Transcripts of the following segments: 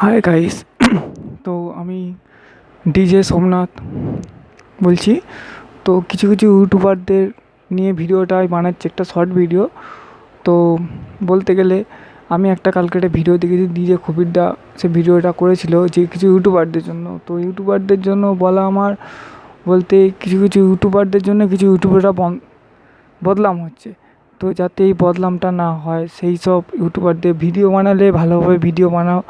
Hi guys তো আমি DJ Somnath বলছি। তো কিছু কিছু ইউটিউবারদের নিয়ে ভিডিওটা আমি বানাচ্ছি, একটা শর্ট ভিডিও তো বলতে গেলে আমি একটা কালকে ভিডিও দেখেছি ডিজে কবিরদা সে ভিডিওটা করেছিল যে কিছু ইউটিউবারদের জন্য। তো ইউটিউবারদের জন্য বলা আমার বলতে কিছু কিছু ইউটিউবারদের জন্য কিছু ইউটিউবাররা বন বদনাম হচ্ছে। তো যাতে এই বদনামটা না হয়, সেই সব ইউটিউবারদের ভিডিও বানালে ভালোভাবে ভিডিও বানাও।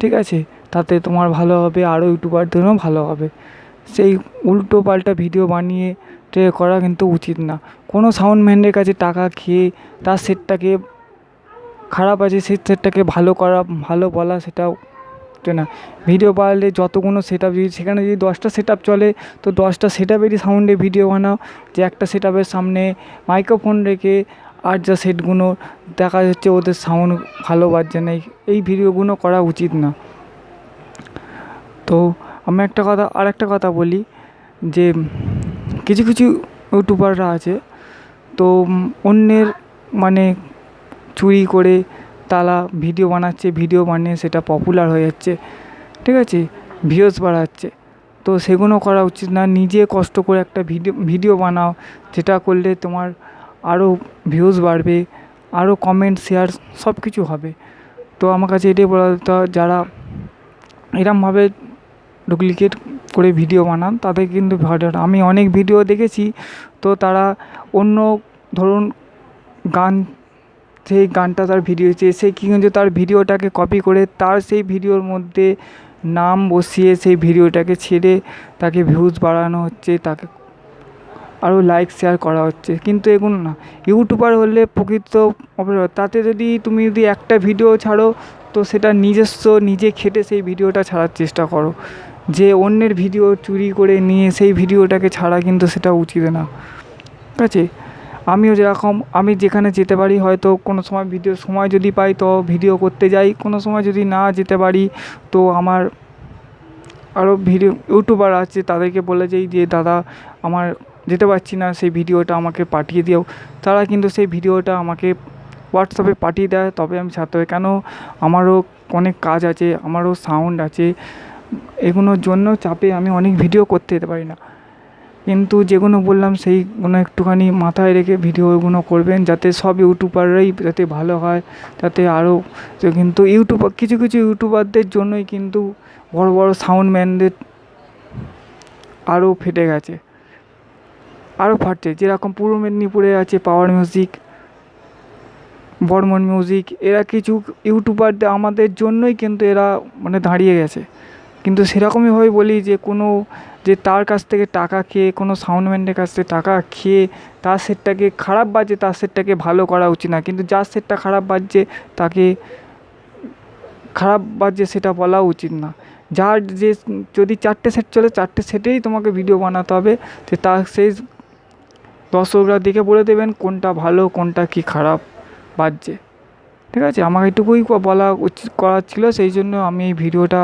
ঠিক আছে? তাতে তোমার ভালো হবে, আরও ইউটিউবারদেরও ভালো হবে। সেই উল্টো পাল্টা ভিডিও বানিয়ে টে করা কিন্তু উচিত না। কোনো সাউন্ডম্যানের কাছে টাকা খেয়ে তার সেটটাকে খারাপ আছে, সেই সেটটাকে ভালো করা, ভালো বলা সেটাও না। ভিডিও বানালে যতগুলো সেট আপ যদি, সেখানে যদি দশটা সেট আপ চলে, তো দশটা সেট আপেরই সাউন্ডে ভিডিও বানাও, যে একটা সেট আপের সামনে মাইক্রোফোন রেখে আর যা সেটগুলো দেখা যাচ্ছে, ওদের সাউন্ড ভালো বাজছে না। এই ভিডিওগুলো করা উচিত না। তো আমি একটা কথা আর একটা কথা বলি, যে কিছু কিছু ইউটিউবাররা আছে, তো অন্যের মানে চুরি করে তারা ভিডিও বানাচ্ছে ভিডিও বানিয়ে সেটা পপুলার হয়ে যাচ্ছে, ঠিক আছে? ভিউজ বাড়াচ্ছে। তো সেগুলো করা উচিত না। নিজে কষ্ট করে একটা ভিডিও ভিডিও বানাও, যেটা করলে তোমার আরও ভিউজ বাড়বে আরও কমেন্ট শেয়ার সব কিছু হবে। তো আমার কাছে এটাই বলা তো যারা এরমভাবে ডুপ্লিকেট করে ভিডিও বানান, তাদের কিন্তু আমি অনেক ভিডিও দেখেছি, তো তারা অন্য ধরুন গান, সেই গানটা তার ভিডিও চেয়ে সে কী কিন্তু তার ভিডিওটাকে কপি করে তার সেই ভিডিওর মধ্যে নাম বসিয়ে সেই ভিডিওটাকে ছেড়ে তাকে ভিউজ বাড়ানো হচ্ছে, তাকে আরও লাইক শেয়ার করা হচ্ছে। কিন্তু এগুলো না ইউটিউবার হলে প্রকৃত তাতে যদি তুমি যদি একটা ভিডিও ছাড়ো, তো সেটা নিজস্ব, নিজে খেটে সেই ভিডিওটা ছাড়ার চেষ্টা করো। যে অন্যের ভিডিও চুরি করে নিয়ে সেই ভিডিওটাকে ছাড়া কিন্তু সেটা উচিত না। ঠিক আছে? আমিও যেরকম, আমি যেখানে যেতে পারি, হয়তো কোনো সময় ভিডিও সময় যদি পাই, তো ভিডিও করতে যাই। কোনো সময় যদি না যেতে পারি, তো আমার আরও ভিডিও ইউটিউবার আছে, তাদেরকে বলে যাই যে, দাদা, আমার যেতে পারছি না, সেই ভিডিওটা আমাকে পাঠিয়ে দিও। তারা কিন্তু সেই ভিডিওটা আমাকে হোয়াটসঅ্যাপে পাঠিয়ে দেয়, তবে আমি ছাড়তে পারি কেন? আমারও অনেক কাজ আছে, আমারও সাউন্ড আছে। এগুলোর জন্য চাপে আমি অনেক ভিডিও করতে যেতে পারি না। কিন্তু যেগুলো বললাম সেইগুলো একটুখানি মাথায় রেখে ভিডিওগুলো করবেন, যাতে সব ইউটিউবাররাই যাতে ভালো হয়, যাতে আরও কিন্তু ইউটিউব কিছু কিছু ইউটিউবারদের জন্যই কিন্তু বড় বড় সাউন্ডম্যানদের আরও ফেটে গেছে। আরও ফাটছে। যেরকম পূর্ব মেদিনীপুরে আছে পাওয়ার মিউজিক বর্মন মিউজিক এরা কিছু ইউটিউবারদের আমাদের জন্যই কিন্তু এরা মানে দাঁড়িয়ে গেছে। কিন্তু সেরকমইভাবে বলি যে কোনো যে তার কাছ থেকে টাকা খেয়ে, কোনো সাউন্ডম্যানের কাছ থেকে টাকা খেয়ে তার সেটটাকে খারাপ বাজছে তার সেটটাকে ভালো করা উচিত না। কিন্তু যার সেটটা খারাপ বাজছে, তাকে খারাপ বাজছে সেটা বলা উচিত না। যার যে যদি চারটে সেট চলে, চারটে সেটেই তোমাকে ভিডিও বানাতে হবে, যে তার সেই দর্শকরা দেখে বলে দেবেন কোনটা ভালো, কোনটা কী খারাপ, বাজছে। ঠিক আছে আমার এটুকুই বলা উচিত করার ছিল, সেই জন্য আমি এই ভিডিওটা,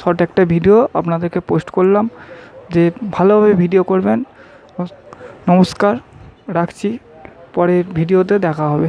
শর্ট একটা ভিডিও আপনাদেরকে পোস্ট করলাম, যে ভালোভাবে ভিডিও করবেন। নমস্কার, রাখছি, পরের ভিডিওতে দেখা হবে।